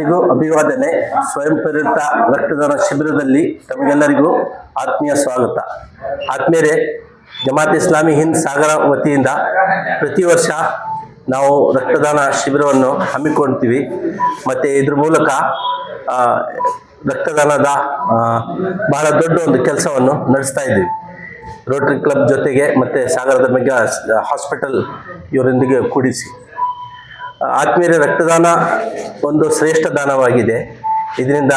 ಎಲ್ಲರಿಗೂ ಅಭಿವಾದನೆ ಸ್ವಯಂ ಪ್ರೇರಿತ ರಕ್ತದಾನ ಶಿಬಿರದಲ್ಲಿ ತಮಗೆಲ್ಲರಿಗೂ ಆತ್ಮೀಯ ಸ್ವಾಗತ. ಆತ್ಮೀಯರೇ, ಜಮಾತ್ ಇಸ್ಲಾಮಿ ಹಿಂದ್ ಸಾಗರ ವತಿಯಿಂದ ಪ್ರತಿ ವರ್ಷ ನಾವು ರಕ್ತದಾನ ಶಿಬಿರವನ್ನು ಹಮ್ಮಿಕೊಳ್ತೀವಿ ಮತ್ತು ಇದ್ರ ಮೂಲಕ ರಕ್ತದಾನದ ಬಹಳ ದೊಡ್ಡ ಒಂದು ಕೆಲಸವನ್ನು ನಡೆಸ್ತಾ ಇದ್ದೀವಿ. ರೋಟರಿ ಕ್ಲಬ್ ಜೊತೆಗೆ ಮತ್ತು ಸಾಗರದ ಮೆಗಾ ಹಾಸ್ಪಿಟಲ್ ಇವರೊಂದಿಗೆ ಕೂಡಿಸಿ. ಆತ್ಮೀಯರ ರಕ್ತದಾನ ಒಂದು ಶ್ರೇಷ್ಠ ದಾನವಾಗಿದೆ. ಇದರಿಂದ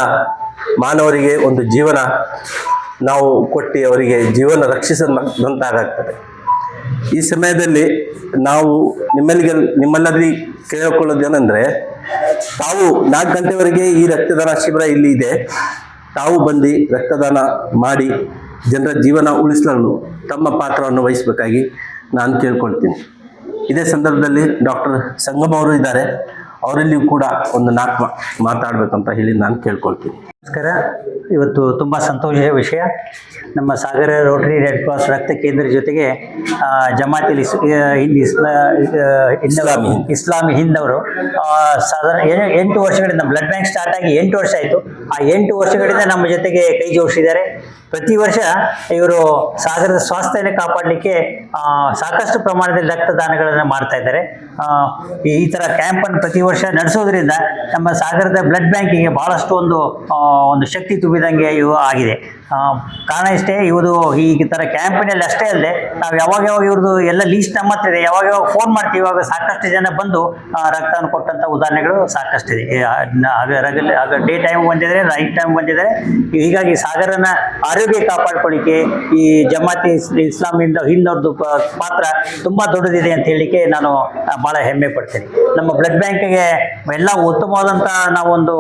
ಮಾನವರಿಗೆ ಒಂದು ಜೀವನ ನಾವು ಕೊಟ್ಟು ಅವರಿಗೆ ಜೀವನ ರಕ್ಷಿಸಿದಂತಾಗ್ತದೆ. ಈ ಸಮಯದಲ್ಲಿ ನಾವು ನಿಮ್ಮಲ್ಲಿಗೆ ಕೇಳಿಕೊಳ್ಳೋದು ಕೇಳಿಕೊಳ್ಳೋದೇನೆಂದರೆ ತಾವು ನಾಲ್ಕು ಗಂಟೆವರೆಗೆ ಈ ರಕ್ತದಾನ ಶಿಬಿರ ಇಲ್ಲಿ ಇದೆ. ತಾವು ಬಂದು ರಕ್ತದಾನ ಮಾಡಿ ಜನರ ಜೀವನ ಉಳಿಸಲು ತಮ್ಮ ಪಾತ್ರವನ್ನು ವಹಿಸಬೇಕಾಗಿ ನಾನು ಕೇಳ್ಕೊಳ್ತೀನಿ. ಇದೇ ಸಂದರ್ಭದಲ್ಲಿ ಡಾಕ್ಟರ್ ಸಂಗಮ್ ಅವರು ಇದ್ದಾರೆ. ಅವರಲ್ಲಿಯೂ ಕೂಡ ಒಂದು ನಾಲ್ಕು ಮಾತಾಡಬೇಕಂತ ಹೇಳಿ ನಾನು ಕೇಳ್ಕೊಳ್ತೀನಿ. ನಮಸ್ಕಾರ. ಇವತ್ತು ತುಂಬ ಸಂತೋಷದ ವಿಷಯ. ನಮ್ಮ ಸಾಗರ ರೋಟರಿ ರೆಡ್ ಕ್ರಾಸ್ ರಕ್ತ ಕೇಂದ್ರ ಜೊತೆಗೆ ಜಮಾತಿಲ್ ಇಸ್ ಹಿಂದ್ ಇಸ್ಲಾ ಹಿಂದವರು ಇಸ್ಲಾಮಿ ಹಿಂದ್ ಅವರು ಆ, ಸಾಧಾರಣ ಎಂಟು ವರ್ಷಗಳಿಂದ ಬ್ಲಡ್ ಬ್ಯಾಂಕ್ ಸ್ಟಾರ್ಟ್ ಆಗಿ ಎಂಟು ವರ್ಷ ಆಯಿತು. ಆ ಎಂಟು ವರ್ಷಗಳಿಂದ ನಮ್ಮ ಜೊತೆಗೆ ಕೈ ಜೋಡಿಸಿದ್ದಾರೆ. ಪ್ರತಿ ವರ್ಷ ಇವರು ಸಾಗರದ ಸ್ವಾಸ್ಥ್ಯನ ಕಾಪಾಡಲಿಕ್ಕೆ ಸಾಕಷ್ಟು ಪ್ರಮಾಣದಲ್ಲಿ ರಕ್ತದಾನಗಳನ್ನು ಮಾಡ್ತಾ ಇದ್ದಾರೆ. ಈ ಥರ ಕ್ಯಾಂಪನ್ನು ಪ್ರತಿ ವರ್ಷ ನಡೆಸೋದ್ರಿಂದ ನಮ್ಮ ಸಾಗರದ ಬ್ಲಡ್ ಬ್ಯಾಂಕಿಗೆ ಭಾಳಷ್ಟು ಒಂದು ಒಂದು ಶಕ್ತಿ ತುಂಬಿದಂಗೆ ಇವು ಆಗಿದೆ. ಕಾರಣ ಇಷ್ಟೇ ಇವರು ಈ ಥರ ಕ್ಯಾಂಪಿನಲ್ಲಿ ಅಷ್ಟೇ ಅಲ್ಲದೆ ನಾವು ಯಾವಾಗ ಯಾವಾಗ ಇವ್ರದ್ದು ಎಲ್ಲ ಲೀಸ್ಟ್ ನಮ್ಮ ಹತ್ರ ಇದೆ ಯಾವಾಗ ಯಾವಾಗ ಫೋನ್ ಮಾಡ್ತೀವಿ ಇವಾಗ ಸಾಕಷ್ಟು ಜನ ಬಂದು ರಕ್ತವನ್ನು ಕೊಟ್ಟಂಥ ಉದಾಹರಣೆಗಳು ಸಾಕಷ್ಟಿದೆ. ಇದೆ ಆ, ಆಗ ಡೇ ಟೈಮ್ ಬಂದಿದ್ದಾರೆ ನೈಟ್ ಟೈಮ್ ಬಂದಿದ್ದಾರೆ ಹೀಗಾಗಿ ಸಾಗರನ ಆರೋಗ್ಯ ಕಾಪಾಡ್ಕೊಳ್ಳಿಕ್ಕೆ ಈ ಜಮಾತಿ ಇಸ್- ಇಸ್ಲಾಮಿಂದ ಹಿಂದವ್ರದ್ದು ಪಾತ್ರ ತುಂಬ ದೊಡ್ಡದಿದೆ ಅಂತ ಹೇಳಲಿಕ್ಕೆ ನಾನು ಭಾಳ ಹೆಮ್ಮೆ ಪಡ್ತೇನೆ. ನಮ್ಮ ಬ್ಲಡ್ ಬ್ಯಾಂಕ್ಗೆ ಎಲ್ಲ ಉತ್ತಮವಾದಂಥ ನಾವೊಂದು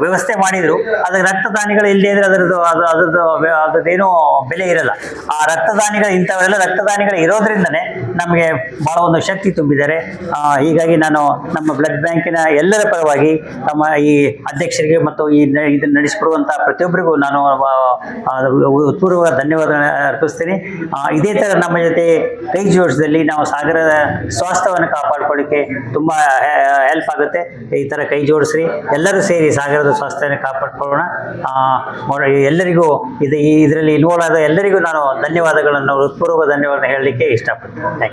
ವ್ಯವಸ್ಥೆ ಮಾಡಿದ್ರು. ಅದಕ್ಕೆ ರಕ್ತದಾನಿಗಳು ಇಲ್ಲದೇ ಇದ್ರೆ ಅದರದ್ದು ಅದು ಅದರದ್ದು ಅದ್ರದ್ದೇನು ಬೆಲೆ ಇರಲ್ಲ. ಆ ರಕ್ತದಾನಿಗಳು ಇಂಥವೆಲ್ಲ ರಕ್ತದಾನಿಗಳು ಇರೋದ್ರಿಂದನೇ ನಮಗೆ ಭಾಳ ಒಂದು ಶಕ್ತಿ ತುಂಬಿದ್ದಾರೆ. ಹೀಗಾಗಿ ನಾನು ನಮ್ಮ ಬ್ಲಡ್ ಬ್ಯಾಂಕಿನ ಎಲ್ಲರ ಪರವಾಗಿ ತಮ್ಮ ಈ ಅಧ್ಯಕ್ಷರಿಗೆ ಮತ್ತು ಈ ಇದನ್ನು ನಡೆಸಿಕೊಡುವಂಥ ಪ್ರತಿಯೊಬ್ಬರಿಗೂ ನಾನು ಪೂರ್ವ ಧನ್ಯವಾದ ಅರ್ಪಿಸ್ತೀನಿ. ಇದೇ ಥರ ನಮ್ಮ ಜೊತೆ ಕೈ ಜೋಡಿಸಿದಲ್ಲಿ ನಾವು ಸಾಗರದ ಸ್ವಾಸ್ಥ್ಯವನ್ನು ಕಾಪಾಡ್ಕೊಳ್ಳಿಕ್ಕೆ ತುಂಬ ಹೆಲ್ಪ್ ಆಗುತ್ತೆ. ಈ ಥರ ಕೈ ಜೋಡಿಸ್ರಿ. ಎಲ್ಲರೂ ಸೇರಿ ಸಾಗರದ ಸ್ವಾಸ್ಥ್ಯವನ್ನು ಕಾಪಾಡ್ಕೊಳ್ಳೋಣ ಮೊರ- ಎಲ್ಲರಿಗೂ ಇದು ಇದರಲ್ಲಿ ಇನ್ವಾಲ್ವ್ ಆದ ಎಲ್ಲರಿಗೂ ನಾನು ಧನ್ಯವಾದಗಳನ್ನು, ಹೃತ್ಪೂರ್ವಕ ಧನ್ಯವಾದ ಹೇಳಲಿಕ್ಕೆ ಇಷ್ಟಪಡ್ತೀನಿ. Thank you